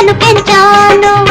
నన్ను పెంచాను.